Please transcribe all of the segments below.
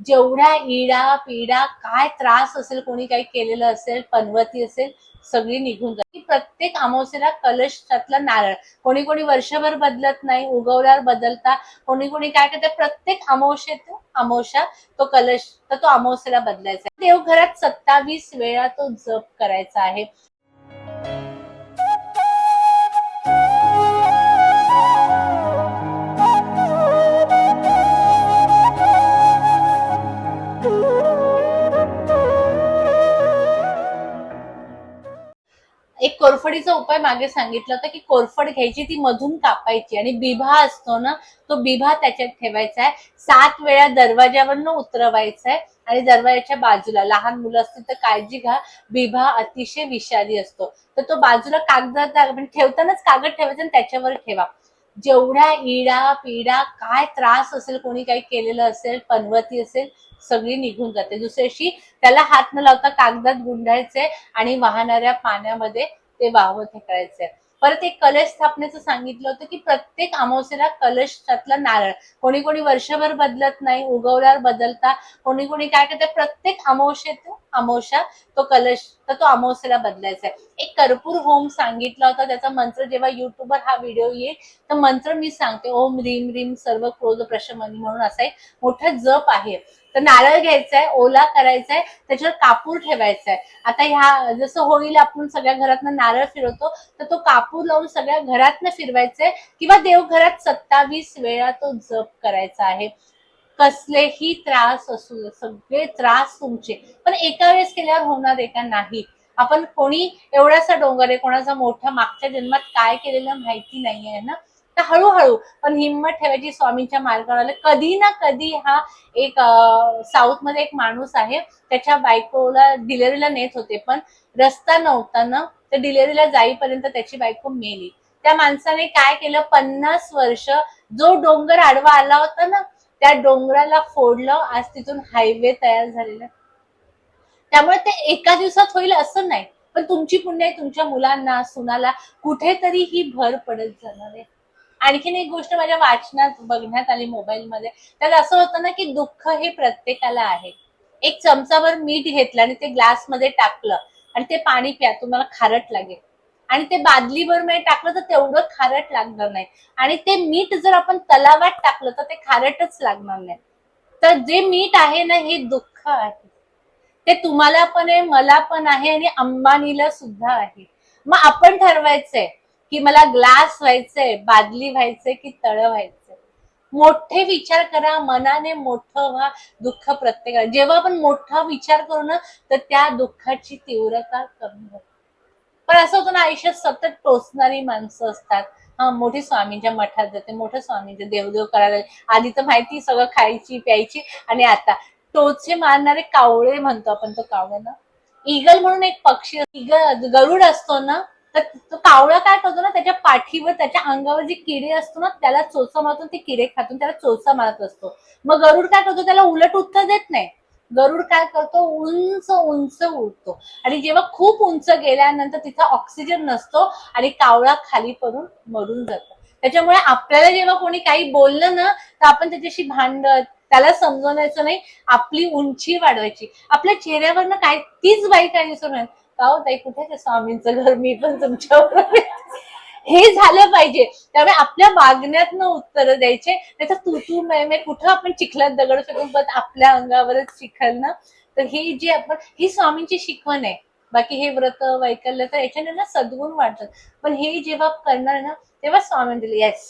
जेवढ्या इडा पिडा काय त्रास असेल कोणी काही केलेलं असेल पनवती असेल सगळी निघून जाते. प्रत्येक अमावस्येला कलश त्यातला नारळ. कोणी कोणी वर्षभर बदलत नाही उगवल्यावर बदलता. कोणी कोणी काय करते प्रत्येक अमावस्येत अमावस्या तो कलश तर तो अमावस्येला बदलायचा देवघरात सत्तावीस वेळा तो जप करायचा आहे. कोरफडीचा उपाय मागे सांगितला होता की कोरफड घ्यायची ती मधून कापायची. आणि बिभा असतो ना तो बिभा त्याच्यात ठेवायचा आहे. सात वेळा दरवाज्यावरनं उतरवायचा आहे आणि दरवाजाच्या बाजूला लहान मुलं असतील तर काळजी घ्या. बिभा अतिशय विषारी असतो. तर तो बाजूला कागदात म्हणजे ठेवतानाच कागद ठेवायचा आणि त्याच्यावर ठेवा. जेवढ्या इडा पिडा काय त्रास असेल कोणी काही केलेलं असेल पनवती असेल सगळी निघून जाते. दुसऱ्याशी त्याला हात न लावता कागदात गुंडायचे आणि वाहणाऱ्या पाण्यामध्ये ते वाहवत हे करायचंय. परत एक कलश स्थापनेचं सांगितलं होतं की प्रत्येक अमावस्येला कलश त्यातला नारळ. कोणी कोणी वर्षभर बदलत नाही उगवल्यावर बदलता. कोणी कोणी काय करते प्रत्येक अमावस्येत अमावस्या तो कलश तर तो अमावस्येला बदलायचा आहे एक कर्पूर होम सांगितला होता त्याचा मंत्र जेव्हा युट्यूबवर हा व्हिडिओ येईल तर मंत्र मी सांगते. ओम रीम रीम सर्व क्रोध प्रशमनी म्हणून असा एक मोठा जप आहे. तर नारळ घ्यायचा आहे ओला करायचा आहे त्याच्यावर कापूर ठेवायचा आहे आता ह्या जसं होळीला आपण सगळ्या घरातनं नारळ फिरवतो तर तो कापूर लावून सगळ्या घरातनं फिरवायचा आहे किंवा देवघरात सत्तावीस वेळा तो जप करायचा आहे. कसलेही त्रास असू सगळे त्रास तुमचे. पण एका वेळेस केल्यावर होणार आहे का नाही? आपण कोणी एवढासा डोंगर आहे कोणाचा मोठा मागच्या जन्मात काय केलेलं माहिती नाहीये ना? तर हळूहळू पण हिंमत ठेवायची स्वामींच्या मार्गावर. आले कधी ना कधी हा एक साऊथमध्ये एक माणूस आहे त्याच्या बायकोला डिलेवरीला नेत होते पण रस्ता नव्हता ना तर डिलेवरीला जाईपर्यंत त्याची बायको मेली. त्या माणसाने काय केलं? पन्नास वर्ष जो डोंगर आडवा आला होता ना त्या डोंगराला फोडलं आज तिथून हायवे तयार झालेला. त्यामुळे ते एका दिवसात होईल असं नाही. पण तुमची पुण्य तुमच्या मुलांना सुनाला कुठेतरी ही भर पडत जाणार आहे. आणखीन एक गोष्ट माझ्या वाचनात बघण्यात आली मोबाईलमध्ये त्यात असं होतं ना की दुःख हे प्रत्येकाला आहे. एक चमचाभर मीठ घेतलं आणि ते ग्लासमध्ये टाकलं आणि ते पाणी प्या तुम्हाला खारट लागेल. आणि ते बादलीवर मी टाकलं तर तेवढं खारट लागणार नाही. आणि ते मीठ जर आपण तलावात टाकलं तर ते खारटच लागणार नाही. तर जे मीठ आहे ना हे दुःख आहे. ते तुम्हाला पण आहे मला पण आहे आणि अंबानीला सुद्धा आहे. मग आपण ठरवायचंय की मला ग्लास व्हायचंय बादली व्हायचंय की तळ व्हायचंय. मोठे विचार करा मनाने मोठं व्हा दुःख प्रत्येकाला. जेव्हा आपण मोठा विचार करू ना तर त्या दुःखाची तीव्रता कमी होते. पण असं होतं ना आयुष्यात सतत टोचणारी माणसं असतात. हा मोठी स्वामींच्या मठात जाते मोठं स्वामींचे देवदेव करायला आधी तर माहिती सगळं खायची प्यायची. आणि आता टोचे मारणारे कावळे म्हणतो आपण तो कावळे ना इगल म्हणून एक पक्षी इगल गरुड असतो ना तर तो कावळा काय करतो ना त्याच्या पाठीवर त्याच्या अंगावर जे किडे असतो ना त्याला चोचा मारतो ते किडे खातून त्याला चोचा मारत असतो. मग गरुड काय करतो त्याला उलट उत्तर देत नाही. गरुड काय करतो उंच उंच उडतो. आणि जेव्हा खूप उंच गेल्यानंतर तिथं ऑक्सिजन नसतो आणि कावळा खाली पडून मरून जातो. त्याच्यामुळे आपल्याला जेव्हा कोणी काही बोललं ना तर आपण त्याच्याशी भांडत त्याला समजवण्याचं नाही. आपली उंची वाढवायची. आपल्या चेहऱ्यावरनं काय तीच बाई काय दिसून का हो ताई? कुठे ते स्वामींचं घर? मी पण तुमच्यावर हे झालं पाहिजे. त्यामुळे आपल्या मागण्यातनं उत्तर द्यायचे. नाही तू तू मे कुठं आपण चिखलात दगड फेकून पण आपल्या अंगावरच चिखल ना? तर हे जे आपण ही स्वामींची शिकवण आहे. बाकी हे व्रत वैकल्य तर याच्याने ना सद्गुण वाटतात पण हे जेव्हा करणार ना तेव्हा स्वामी दिले. येस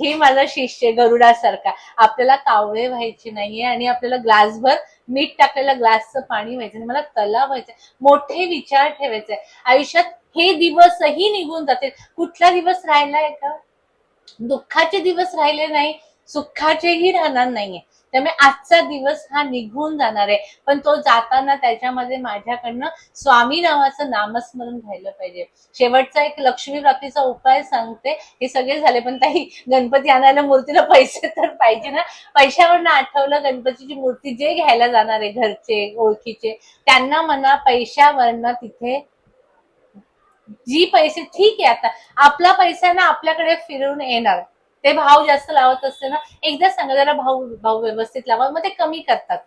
हे माझा शिष्य गरुडासारखा आपल्याला कावळे व्हायचे नाहीये आणि आपल्याला ग्लासभर मीठ टाकलेलं ग्लासचं पाणी व्हायचं आणि मला तलाव व्हायचंय मोठे विचार ठेवायचे आयुष्यात हे दिवसही निघून जातील. कुठला दिवस राहिलाय का दुःखाचे दिवस राहिले नाही. सुखाचेही राहणार नाहीये. त्यामुळे आजचा दिवस हा निघून जाणार आहे. पण तो जाताना त्याच्यामध्ये माझ्याकडनं स्वामी नावाचं नामस्मरण राहिलं पाहिजे. शेवटचा एक लक्ष्मी प्राप्तीचा उपाय सांगते. हे सगळे झाले पण ताई गणपती आणायला मूर्तीला पैसे तर पाहिजे ना? पैशावरनं आठवलं गणपतीची मूर्ती जे घ्यायला जाणार आहे घरचे ओळखीचे त्यांना म्हणा पैशावरनं तिथे. जी पैसे ठीक आहे आता. आपला पैसा ना आपल्याकडे फिरून येणार. ते भाव जास्त लावत असते ना एकदा सांगा जरा भाव भाव व्यवस्थित लावा मग ते कमी करतात.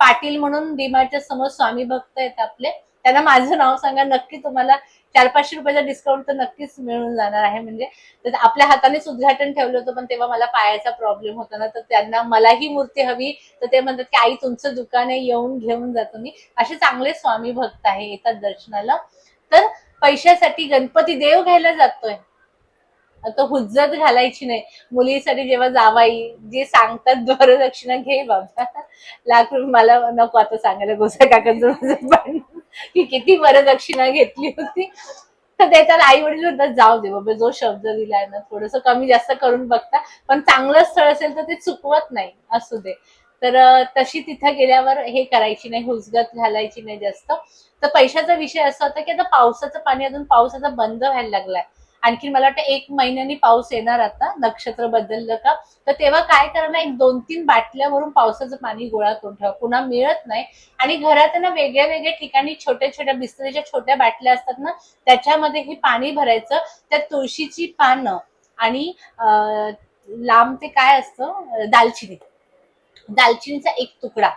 पाटील म्हणून डीमार्टच्या समोर स्वामी भक्त आहेत आपले त्यांना माझं नाव सांगा नक्की तुम्हाला चार पाचशे रुपयाचा डिस्काउंट तर नक्कीच मिळून जाणार आहे. म्हणजे तर आपल्या हातानेच उद्घाटन ठेवलं होतं पण तेव्हा मला पायाचा प्रॉब्लेम होता ना तर त्यांना मलाही मूर्ती हवी तर ते म्हणतात की आई तुमचं दुकान आहे येऊन घेऊन जातो मी. असे चांगले स्वामी भक्त आहे येतात दर्शनाला. तर पैशासाठी गणपती देव घ्यायला जातोय. आता हुज्जत घालायची नाही. मुलीसाठी जेव्हा जावाई जे सांगतात वरदक्षिणा घे बाबा. लाख मला नको आता सांगायला गोसा काकांचं की किती वरदक्षिणा घेतली होती. तर त्याच्यात आई वडील म्हणतात जाऊ दे बाबा जो शब्द दिलाय ना थोडस कमी जास्त करून बघता. पण चांगलं स्थळ असेल तर ते चुकवत नाही असू दे. तर तशी तिथं गेल्यावर हे करायची नाही हुसगत घालायची नाही जास्त. तर पैशाचा विषय असा होता की आता पावसाचं पाणी अजून पावसाचा बंद व्हायला लागलाय. आणखी मला वाटतं एक महिन्यानी पाऊस येणार आता नक्षत्र बदललं का? तर तेव्हा काय करणार? एक दोन तीन बाटल्यावरून पावसाचं पाणी गोळा करून ठेवा. पुन्हा मिळत नाही. आणि घरात ना वेगळ्या वेगळ्या ठिकाणी छोट्या छोट्या बिस्लरीच्या छोट्या बाटल्या असतात ना त्याच्यामध्ये हे पाणी भरायचं. त्या तुळशीची पानं आणि लांब ते काय असतं? दालचिनी. दालचिनीचा एक तुकडा.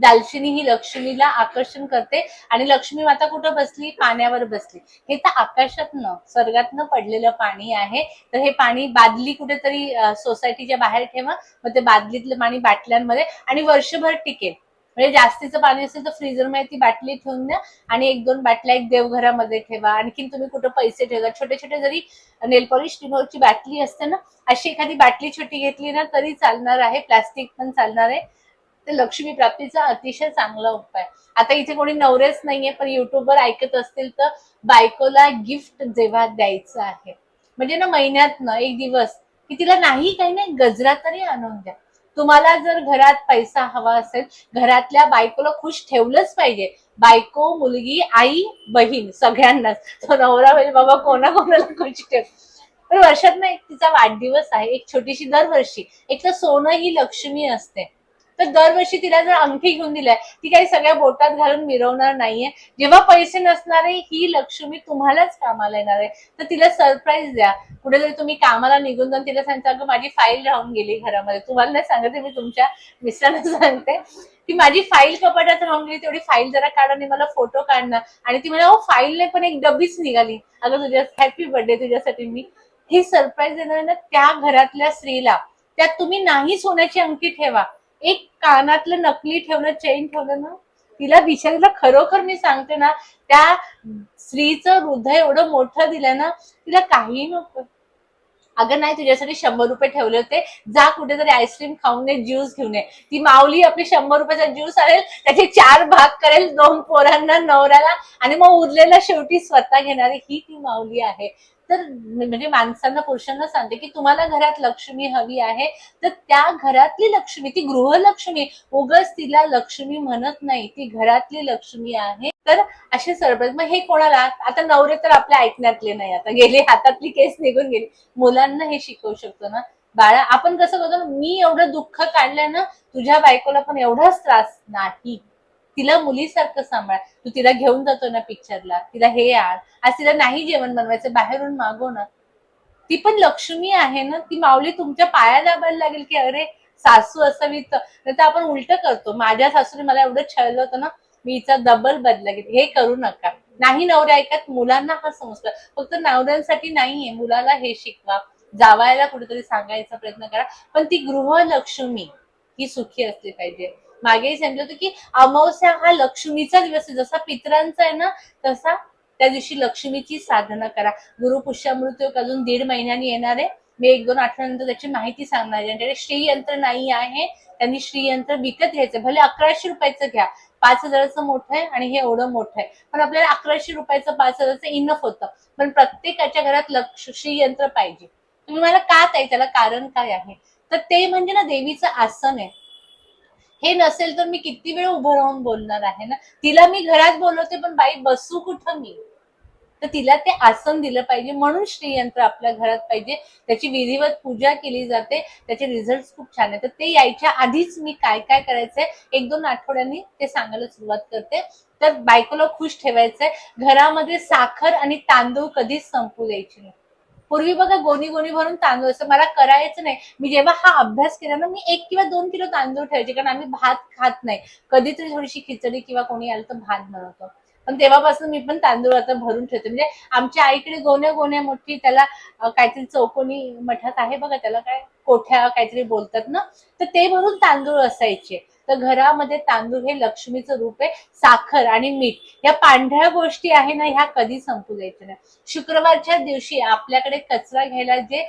दालचिनी ही लक्ष्मीला आकर्षण करते आणि लक्ष्मी माता कुठं बसली? पाण्यावर बसली. हे तर आकाशातनं स्वर्गातनं पडलेलं पाणी आहे. तर हे पाणी बादली कुठेतरी सोसायटीच्या बाहेर ठेवा. मग ते बादलीतलं पाणी बाटल्यांमध्ये आणि वर्षभर टिकेल. म्हणजे जास्तीचं पाणी असेल तर फ्रीजरमध्ये ती बाटली ठेवून द्या आणि एक दोन बाटल्या एक देवघरामध्ये ठेवा. आणखीन तुम्ही कुठं पैसे ठेवा छोटे छोटे जरी नेलपॉलिश रिमोटची बाटली असते ना अशी एखादी बाटली छोटी घेतली ना तरी चालणार आहे. प्लास्टिक पण चालणार आहे. ते लक्ष्मी प्राप्तीचा अतिशय चांगला उपाय. आता इथे कोणी नवरेच नाहीये पण युट्यूबवर ऐकत असतील तर बायकोला गिफ्ट जेव्हा द्यायचं आहे. म्हणजे ना महिन्यात ना एक दिवस की तिला नाही काही नाही गजरा तरी आणून द्या. तुम्हाला जर घरात पैसा हवा असेल घरातल्या बायकोला खुश ठेवलंच पाहिजे. बायको मुलगी आई बहीण सगळ्यांनाच. तो नवरा म्हणजे बाबा कोणा कोणाला खुश ठेव. पण वर्षात ना एक तिचा वाढदिवस आहे एक छोटीशी दरवर्षी. एक तर सोनं ही लक्ष्मी असते. तर दरवर्षी तिला जर अंगठी घेऊन दिलाय ती काही सगळ्या बोटात घालून मिरवणार नाहीये. जेव्हा पैसे नसणार आहे ही लक्ष्मी तुम्हालाच कामाला येणार आहे. तर तिला सरप्राईज द्या. पुढे जरी तुम्ही कामाला निघून जाऊन तिला सांगता अगं माझी फाईल राहून गेली घरामध्ये. तुम्हाला नाही सांगते मी तुमच्या मिस्टरांना सांगते. की माझी फाईल कपाटात राहून गेली तेवढी फाईल जरा काढा आणि मला फोटो काढणार आणि ती मला फाईल नाही पण एक डबीच निघाली. अगं तुझ्या हॅपी बर्थडे तुझ्यासाठी मी. हे सरप्राईज देणार ना त्या घरातल्या स्त्रीला त्यात तुम्ही नाही सोन्याची अंगठी ठेवा. एक कानातलं नकली ठेवणं चेन ठेवलं ना तिला बिचारीला खरोखर मी सांगते ना त्या स्त्रीचं हृदय एवढं मोठं दिलं ना तिला काही नको अगं नाही तुझ्यासाठी शंभर रुपये ठेवले होते. जा कुठेतरी आईस्क्रीम खाऊन ये ज्यूस घेऊन ये. ती माऊली आपली शंभर रुपयाचा ज्यूस आणेल त्याचे चार भाग करेल दोन पोरांना नवऱ्याला आणि मग उरलेला शेवटी स्वतः घेणारी ही ती माऊली आहे. तर म्हणजे माणसांना पुरुषांना सांगते की तुम्हाला घरात लक्ष्मी हवी आहे तर त्या घरातली लक्ष्मी ती गृहलक्ष्मी उगच तिला लक्ष्मी म्हणत नाही ती घरातली लक्ष्मी आहे. तर असे सरप्राईज मग हे कोणाला? आता नवरे तर आपल्या ऐकण्यातले नाही आता गेले हातातली केस निघून गेली. मुलांना हे शिकवू शकतो ना. बाळा आपण कसं करतो ना, मी एवढं दुःख काढलं ना तुझ्या बायकोला पण एवढाच त्रास नाही. तिला मुलीसारखं सांभाळ. तू तिला घेऊन जातो ना पिक्चरला तिला हे आण. आज तिला नाही जेवण बनवायचं बाहेरून मागव ना. ती पण लक्ष्मी आहे ना. ती माऊली तुमच्या पाया दाबायला लागेल की अरे सासू असावी नाही तर आपण उलट करतो. माझ्या सासूने मला एवढं छळलं होतं ना मी हिचा डबल बदला घेत. हे करू नका. नाही नवऱ्या ऐकत मुलांना हा संस्कार. फक्त नवऱ्यांसाठी नाहीये. मुलाला हे शिकवा. जावायला कुठेतरी सांगायचा प्रयत्न करा. पण ती गृहलक्ष्मी ही सुखी असली पाहिजे. मागेही सांगितलं होतं की अमावस्या हा लक्ष्मीचा दिवस आहे. जसा पितरांचा आहे ना तसा त्या दिवशी लक्ष्मीची साधना करा. गुरु पुष्यामृत्यू अजून दीड महिन्यांनी येणार आहे. मी एक दोन आठवड्यानंतर त्याची माहिती सांगणार आहे. ज्यांच्याकडे श्रीयंत्र नाही आहे त्यांनी श्रीयंत्र विकत घ्यायचं. भले अकराशे रुपयाचं घ्या. पाच हजाराचं मोठं आहे आणि हे एवढं मोठं आहे. पण आपल्याला अकराशे रुपयाचं पाच हजाराचं इनफ होतं. पण प्रत्येकाच्या घरात लक्ष श्रीयंत्र पाहिजे. तुम्ही मला का ताई त्याला कारण काय आहे? तर ते म्हणजे ना देवीचं आसन आहे. हे नसेल तर मी किती वेळ उभं राहून बोलणार आहे ना? तिला मी घरात बोलवते पण बाई बसू कुठं मी? तर तिला ते आसन दिलं पाहिजे. म्हणून श्रीयंत्र आपल्या घरात पाहिजे. त्याची विधिवत पूजा केली जाते. त्याचे रिझल्ट खूप छान आहेत. तर ते यायच्या आधीच मी काय काय करायचंय एक दोन आठवड्यांनी ते सांगायला सुरुवात करते. तर बायकोला खुश ठेवायचंय. घरामध्ये साखर आणि तांदूळ कधीच संपू द्यायची नाही. पूर्वी बघा गोणी गोणी भरून तांदूळ असं मला करायचं नाही. मी जेव्हा हा अभ्यास केला ना मी एक किंवा दोन किलो तांदूळ ठेवायचे कारण आम्ही भात खात नाही. कधीतरी थोडीशी खिचडी किंवा कोणी आलं तर भात बनवतो. पण तेव्हापासून मी पण तांदूळ आता भरून ठेवते. म्हणजे आमच्या आईकडे गोण्या गोण्या मोठी त्याला काहीतरी चौकोनी मठात आहे बघा त्याला काय कोठ्या काहीतरी बोलतात ना तर ते भरून तांदूळ असायचे. तर घरामध्ये तांदूळ हे लक्ष्मीचं रूप आहे साखर आणि मीठ. या पांढऱ्या गोष्टी आहे ना ह्या कधी संपू द्यायच्या नाही. शुक्रवारच्या दिवशी आपल्याकडे कचरा घ्यायला जे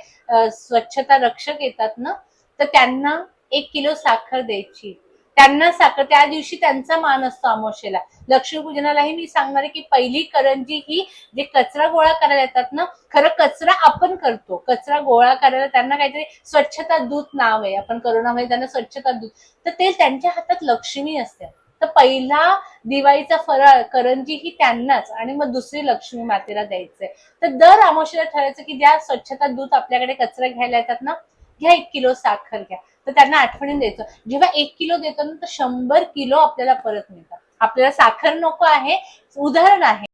स्वच्छता रक्षक येतात ना तर त्यांना एक किलो साखर द्यायची. त्यांना साखर त्या दिवशी त्यांचा मान असतो अमावस्येला. लक्ष्मीपूजनालाही मी सांगणार आहे की पहिली करंजी ही जे कचरा गोळा करायला येतात ना खरं कचरा आपण करतो. कचरा गोळा करायला त्यांना काहीतरी स्वच्छता दूत नाव आहे. आपण करोनामध्ये त्यांना स्वच्छता दूत. तर ते त्यांच्या हातात लक्ष्मी असते तर पहिला दिवाळीचा फराळ करंजी ही त्यांनाच आणि मग दुसरी लक्ष्मी मातेला द्यायचंय. तर दर अमावस्येला ठरायचं की ज्या स्वच्छता दूत आपल्याकडे कचरा घ्यायला येतात ना घ्या एक किलो साखर घ्या. तर त्यांना आठवणी द्यायचं. जेव्हा एक किलो देतो ना तर शंभर किलो आपल्याला परत मिळतात. आपल्याला साखर नको आहे उदाहरण आहे.